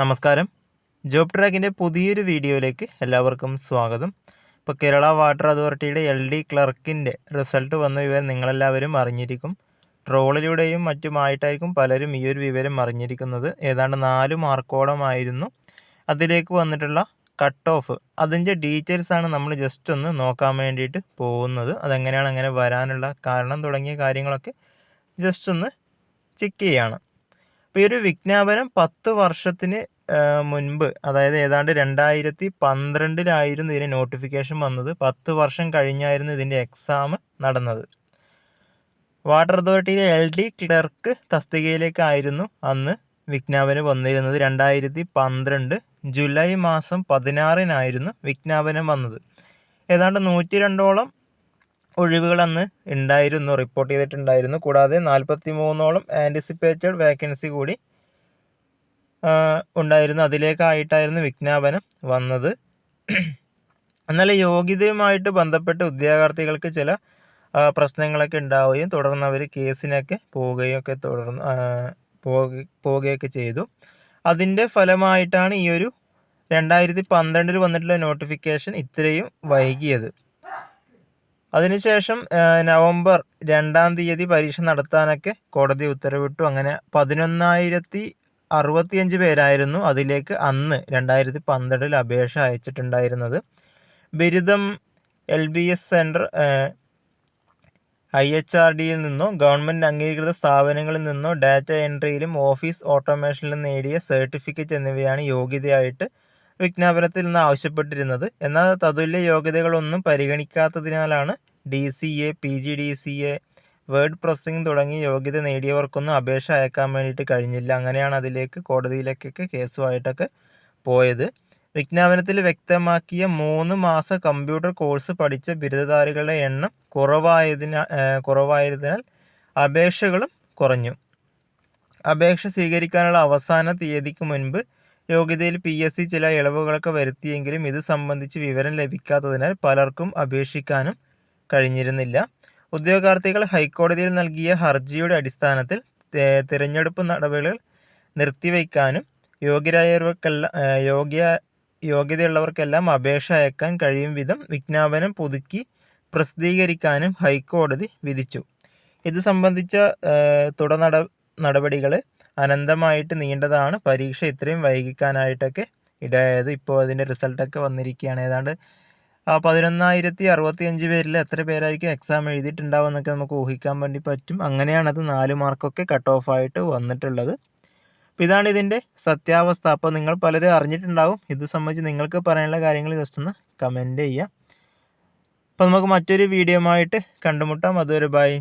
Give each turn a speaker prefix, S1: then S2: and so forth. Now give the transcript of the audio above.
S1: നമസ്കാരം. ജോബ് ട്രാക്കിന്റെ പുതിയൊരു വീഡിയോയിലേക്ക് എല്ലാവർക്കും സ്വാഗതം. ഇപ്പോൾ കേരള വാട്ടർ അതോറിറ്റിയുടെ എൽ ഡി ക്ലർക്കിന്റെ റിസൾട്ട് വന്ന വിവരം നിങ്ങളെല്ലാവരും അറിഞ്ഞിരിക്കും. ട്രോളിലൂടെയും മറ്റുമായിട്ടായിരിക്കും പലരും ഈ ഒരു വിവരം അറിഞ്ഞിരിക്കുന്നത്. ഏതാണ്ട് നാല് മാർക്കോളമായിരുന്നു. അതിലേക്ക് വന്നിട്ടുള്ള കട്ട് ഓഫ് അതിന്റെ ഡീറ്റെയിൽസാണ് നമ്മൾ ജസ്റ്റ് ഒന്ന് നോക്കാൻ വേണ്ടിയിട്ട് പോകുന്നത്. അതെങ്ങനെയാണ് അങ്ങനെ വരാനുള്ള കാരണം തുടങ്ങിയ കാര്യങ്ങളൊക്കെ ജസ്റ്റ് ഒന്ന് ചെക്ക് ചെയ്യുകയാണ് അപ്പോൾ ഈ ഒരു വിജ്ഞാപനം പത്ത് വർഷത്തിന് മുൻപ് അതായത് ഏതാണ്ട് രണ്ടായിരത്തി പന്ത്രണ്ടിലായിരുന്നു ഇതിന് നോട്ടിഫിക്കേഷൻ വന്നത്. പത്ത് വർഷം കഴിഞ്ഞായിരുന്നു ഇതിന്റെ എക്സാം നടന്നത്. വാട്ടർ അതോറിറ്റിയിലെ എൽ ഡി ക്ലർക്ക് തസ്തികയിലേക്കായിരുന്നു അന്ന് വിജ്ഞാപനം വന്നിരുന്നത്. രണ്ടായിരത്തി പന്ത്രണ്ട് ജൂലൈ മാസം പതിനാറിനായിരുന്നു വിജ്ഞാപനം വന്നത്. ഏതാണ്ട് നൂറ്റി രണ്ടോളം ഒഴിവുകൾ അന്ന് ഉണ്ടായിരുന്നു റിപ്പോർട്ട് ചെയ്തിട്ടുണ്ടായിരുന്നു. കൂടാതെ നാൽപ്പത്തി മൂന്നോളം ആന്റിസിപ്പേറ്റഡ് വേക്കൻസി കൂടി ഉണ്ടായിരുന്നു. അതിലേക്കായിട്ടായിരുന്നു വിജ്ഞാപനം വന്നത്. എന്നാൽ യോഗ്യതയുമായിട്ട് ബന്ധപ്പെട്ട് ഉദ്യോഗാർത്ഥികൾക്ക് ചില പ്രശ്നങ്ങളൊക്കെ ഉണ്ടാവുകയും തുടർന്ന് അവർ കേസിനൊക്കെ പോവുകയും ഒക്കെ തുടർന്ന് പോവുകയൊക്കെ ചെയ്തു. അതിന്റെ ഫലമായിട്ടാണ് ഈ ഒരു രണ്ടായിരത്തി പന്ത്രണ്ടിൽ വന്നിട്ടുള്ള നോട്ടിഫിക്കേഷൻ ഇത്രയും വൈകിയത്. അതിനുശേഷം നവംബർ രണ്ടാം തീയതി പരീക്ഷ നടത്താനൊക്കെ കോടതി ഉത്തരവിട്ടു. അങ്ങനെ പതിനൊന്നായിരത്തി അറുപത്തിയഞ്ച് പേരായിരുന്നു അതിലേക്ക് അന്ന് രണ്ടായിരത്തി പന്ത്രണ്ടിൽ അപേക്ഷ അയച്ചിട്ടുണ്ടായിരുന്നത്. ബിരുദം L B S centre I H R ഡിയിൽ നിന്നോ ഗവൺമെന്റ് അംഗീകൃത സ്ഥാപനങ്ങളിൽ നിന്നോ ഡാറ്റ എൻട്രിയിലും ഓഫീസ് ഓട്ടോമേഷനിലും നേടിയ സർട്ടിഫിക്കറ്റ് എന്നിവയാണ് യോഗ്യതയായിട്ട് വിജ്ഞാപനത്തിൽ നിന്ന് ആവശ്യപ്പെട്ടിരുന്നത്. എന്നാൽ തതുല്യ യോഗ്യതകളൊന്നും പരിഗണിക്കാത്തതിനാലാണ് D C A P G D C A word processing തുടങ്ങി യോഗ്യത നേടിയവർക്കൊന്നും അപേക്ഷ അയക്കാൻ വേണ്ടിയിട്ട് കഴിഞ്ഞില്ല. അങ്ങനെയാണ് അതിലേക്ക് കോടതിയിലേക്കൊക്കെ കേസുമായിട്ടൊക്കെ പോയത്. വിജ്ഞാപനത്തിൽ വ്യക്തമാക്കിയ മൂന്ന് മാസ കമ്പ്യൂട്ടർ കോഴ്സ് പഠിച്ച ബിരുദധാരികളുടെ എണ്ണം കുറവായതിനാൽ കുറവായതിനാൽ അപേക്ഷകളും കുറഞ്ഞു. അപേക്ഷ സ്വീകരിക്കാനുള്ള അവസാന തീയതിക്ക് മുൻപ് യോഗ്യതയിൽ പി എസ് സി ചില ഇളവുകളൊക്കെ വരുത്തിയെങ്കിലും ഇത് സംബന്ധിച്ച് വിവരം ലഭിക്കാത്തതിനാൽ പലർക്കും അപേക്ഷിക്കാനും കഴിഞ്ഞിരുന്നില്ല. ഉദ്യോഗാർത്ഥികൾ ഹൈക്കോടതിയിൽ നൽകിയ ഹർജിയുടെ അടിസ്ഥാനത്തിൽ തിരഞ്ഞെടുപ്പ് നടപടികൾ നിർത്തിവെക്കാനും യോഗ്യരായവർക്കെല്ലാം യോഗ്യ യോഗ്യതയുള്ളവർക്കെല്ലാം അപേക്ഷ അയക്കാൻ കഴിയും വിധം വിജ്ഞാപനം പുതുക്കി പ്രസിദ്ധീകരിക്കാനും ഹൈക്കോടതി വിധിച്ചു. ഇത് സംബന്ധിച്ച തുടർ നട നടപടികൾ അനന്തമായിട്ട് നീണ്ടതാണ്. പരീക്ഷ ഇത്രയും വൈകിക്കാനായിട്ടൊക്കെ ഇടയായത്. ഇപ്പോൾ അതിന്റെ റിസൾട്ടൊക്കെ വന്നിരിക്കുകയാണ്. ഏതാണ്ട് ആ പതിനൊന്നായിരത്തി അറുപത്തി അഞ്ച് പേരിൽ എത്ര പേരായിരിക്കും എക്സാം എഴുതിയിട്ടുണ്ടാവും എന്നൊക്കെ നമുക്ക് ഊഹിക്കാൻ വേണ്ടി പറ്റും. അങ്ങനെയാണത് നാല് മാർക്കൊക്കെ കട്ട് ഓഫ് ആയിട്ട് വന്നിട്ടുള്ളത്. അപ്പോൾ ഇതാണ് ഇതിന്റെ സത്യാവസ്ഥ. അപ്പോൾ നിങ്ങൾ പലരും അറിഞ്ഞിട്ടുണ്ടാവും. ഇത് സംബന്ധിച്ച് നിങ്ങൾക്ക് പറയാനുള്ള കാര്യങ്ങൾ ജസ്റ്റ് ഒന്ന് കമന്റ് ചെയ്യുക. അപ്പോൾ നമുക്ക് മറ്റൊരു വീഡിയോ ആയിട്ട് കണ്ടുമുട്ടാം. അതുവരെ ബൈ.